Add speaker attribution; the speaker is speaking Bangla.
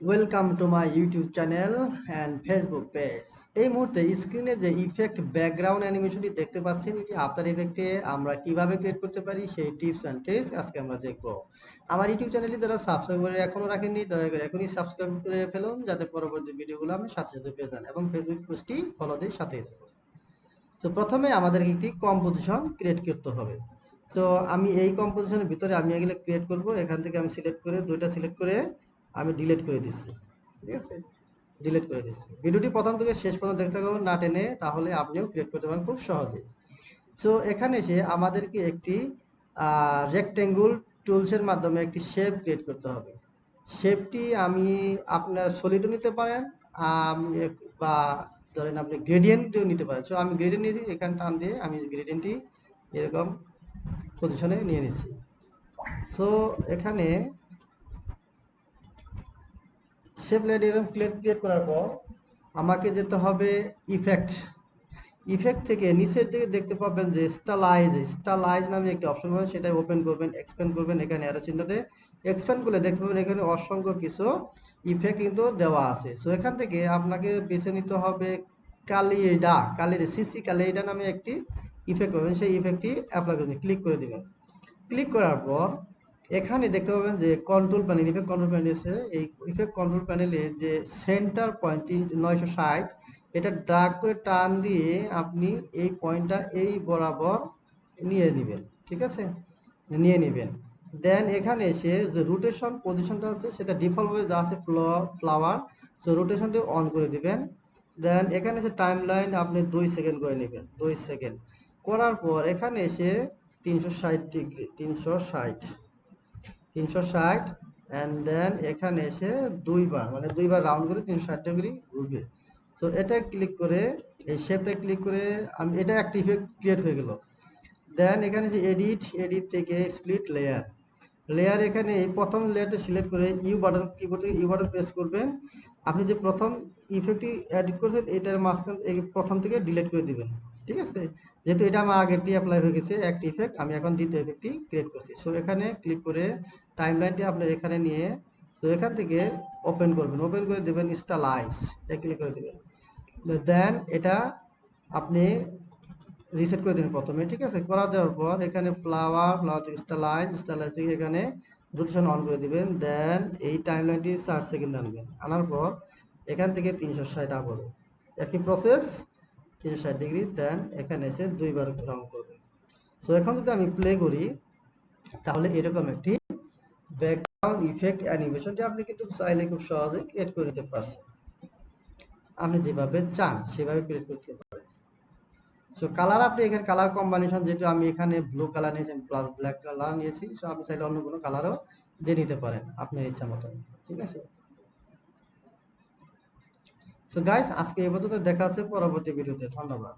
Speaker 1: Welcome to my YouTube channel and Facebook page এই মুহূর্তে স্ক্রিনে যে ইফেক্ট ব্যাকগ্রাউন্ড অ্যানিমেশনটি দেখতে পাচ্ছেন, এটি আফটার ইফেক্টে আমরা কীভাবে ক্রিয়েট করতে পারি, সেই টিপস অ্যান্ড ট্রিক্স আজকে আমরা দেখব। আমার ইউটিউব চ্যানেলটি যারা সাবস্ক্রাইব করে এখনও রাখেননি, দয়া করে এখনই সাবস্ক্রাইব করে ফেলুন, যাতে পরবর্তী ভিডিওগুলো আমি সাথে সাথে পেয়ে যান এবং ফেসবুক পোস্টটি ফলো দিয়ে সাথেই থাকুন। তো প্রথমে আমাদেরকে একটি কম্পোজিশন ক্রিয়েট করতে হবে। সো আমি এই কম্পোজিশনের ভিতরে আমি এগুলো ক্রিয়েট করব, এখান থেকে আমি সিলেক্ট করে দুইটা সিলেক্ট করে আমি ডিলিট করে দিচ্ছি, ঠিক আছে? ডিলিট করে দিচ্ছি। ভিডিওটি প্রথম থেকে শেষ পর্যন্ত দেখতে হবে না টেনে তাহলে আপনিও ক্রিয়েট করতে পারেন খুব সহজে। সো এখানে এসে আমাদেরকে একটি রেক্টেঙ্গুল টুলসের মাধ্যমে একটি শেপ ক্রিয়েট করতে হবে। শেপটি আমি আপনার সলিডও নিতে পারেন বা ধরেন আপনি গ্রেডিয়েন্টও নিতে পারেন। সো আমি গ্রেডিয়েন্ট নিয়েছি, এখানে টান দিয়ে আমি গ্রেডিয়েন্টটি এরকম পজিশনে নিয়ে নিচ্ছি। সো এখানে শেপ লেড এরকম ক্রিয়েট ক্রিয়েট করার পর আমাকে যেতে হবে ইফেক্ট ইফেক্ট থেকে নিচের দিকে দেখতে পাবেন যে স্টালাইজ স্টালাইজ নামে একটি অপশন হবে সেটাই ওপেন করবেন এক্সপ্যান্ড করবেন, এখানে অ্যারো চিহ্নতে এক্সপ্যান্ড করলে দেখতে পাবেন এখানে অসংখ্য কিছু ইফেক্ট কিন্তু দেওয়া আছে। সো এখান থেকে আপনাকে বেছে নিতে হবে কালিডা কালির সিসি কালিডা নামে একটি ইফেক্ট পাবেন সেই ইফেক্টটি করবেন ক্লিক করে দিবেন। ক্লিক করার পর এখানে দেখতে পাবেন যে control panel effect control panel এসে এই ইফেক্ট কন্ট্রোল প্যানেলে যে সেন্টার পয়েন্ট নয়শো ষাট, এটা ড্রাগ করে টান দিয়ে আপনি এই পয়েন্টটা এই বরাবর নিয়ে নেবেন, ঠিক আছে? নিয়ে নেবেন। দেন এখানে এসে যে রোটেশন পজিশনটা আছে, সেটা ডিফল্টভাবে যা আছে ফ্লাওয়ার সো রোটেশনটি অন করে দিবেন। দেন এখানে এসে টাইম লাইন আপনি দুই সেকেন্ড করে নেবেন, দুই সেকেন্ড করার পর এখানে এসে তিনশো ষাট ডিগ্রি তিনশো ষাট। তিনশো ষাট অ্যান্ড দেন এখানে এসে দুইবার মানে দুইবার রাউন্ড করে তিনশো ষাট ডিগ্রি ঘুরবে সো এটা ক্লিক করে, এই শেপটা ক্লিক করে, আমি, এটা একটা ইফেক্ট ক্রিয়েট হয়ে গেল। দেন এখানে যে এডিট এডিট থেকে স্প্লিট লেয়ার লেয়ার এখানে এই প্রথম লেয়ারটা সিলেক্ট করে ইউ বাটন কিবোর্ড থেকে ইউ বাটন প্রেস করবেন। আপনি যে প্রথম ইফেক্টটি এডিট করছেন, এটার মাঝখান প্রথম থেকে ডিলিট করে দিবেন। ঠিক আছে? যেহেতু এটা আমার আগেরটি অ্যাপ্লাই হয়ে গেছে একটা ইফেক্ট আমি এখন দ্বিতীয় ইফেক্টটি ক্রিয়েট করছি। সো এখানে ক্লিক করে টাইম লাইনটি আপনার এখানে নিয়ে সো এখান থেকে ওপেন করবেন। ওপেন করে দেবেন স্টালাইজ এটা ক্লিক করে দেবেন। দেন এটা আপনি রিসেট করে দিন প্রথমে, ঠিক আছে? করা দেওয়ার পর এখানে ফ্লাওয়ার ফ্লাওয়ার থেকে স্টালাইজ স্টালাইজ থেকে এখানে রোটেশন অন করে দিবেন। দেন এই টাইম লাইনটি চার সেকেন্ড আনবেন। আনার পর এখান থেকে তিনশো ষাট আবারও একই প্রসেস তিনশো ষাট ডিগ্রি দেন এখানে এসে দুইবার রাউন্ড করবেন। সো এখন যদি আমি প্লে করি, তাহলে এরকম একটি ব্যাকগ্রাউন্ড ইফেক্ট অ্যানিমেশন যে আপনি কিন্তু চাইলে খুব সহজে ক্রিয়েট করে নিতে পারছেন। আপনি যেভাবে চান, সেভাবে ক্রিয়েট করতে পারেন। সো কালার আপনি এখানে কালার কম্বিনেশন যেহেতু আমি এখানে ব্লু কালার নিয়েছি প্লাস ব্ল্যাক কালার নিয়েছি সো আপনি চাইলে অন্য কোনো কালারও দিয়ে নিতে পারেন, আপনার ইচ্ছা মতো ঠিক আছে? সো গাইস আজকে এই পর্যন্ত দেখা আছে পরবর্তী ভিডিওতে। ধন্যবাদ।